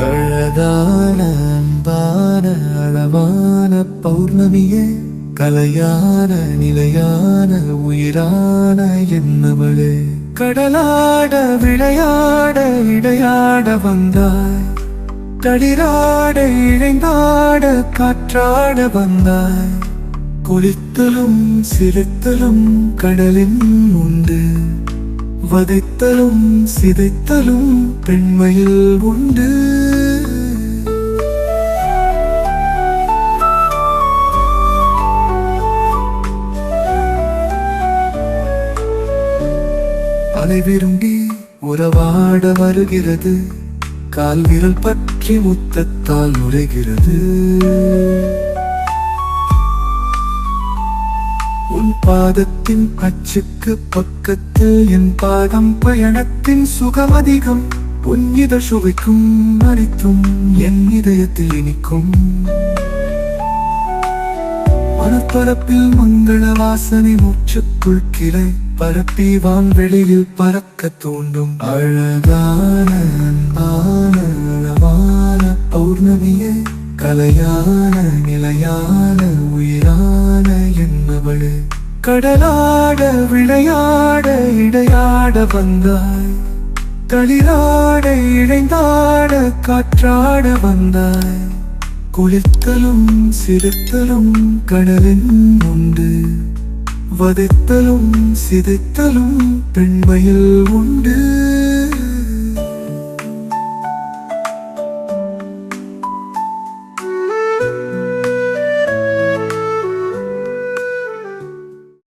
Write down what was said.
அழகான அன்பான அளவான பௌர்ணமியே கலையான நிலையான உயிரான என்னவளே. கடலாட விளையாட இடையாட வந்தாய் தளிராட இழைந்தாட காற்றாட வந்தாய். குளித்தலும் சிரித்தலும் கடலின் உண்டு. வதைத்தலும் சிதைத்தலும் பெண்மையில் உண்டு. அலை விரும்பி உறவாட வருகிறது. கால் விரல் பற்றி முத்தத்தால் நுழைகிறது பாதத்தின் அச்சுக்கு பக்கத்தில் என் பாதம் பயணத்தின் சுகம் அதிகம் உன் சுவைக்கும் அனைத்தும் என் இதயத்தில் இனிக்கும். மனப்பரப்பில் மங்கள வாசனை மூச்சுக்குள் கிளை. பரப்பி வான்வெளியில் பறக்க தூண்டும். அழகான அன்பான பௌர்ணமியே. கலையான நிலையான உயிரான கடலாட விளையாட இடையாட வந்தாய். தளிராட இழைந்தாட காற்றாட வந்தாய். குளித்தலும் சிரித்தலும் கடலின் உண்டு. வதைத்தலும் சிதைத்தலும் பெண்மையில் உண்டு.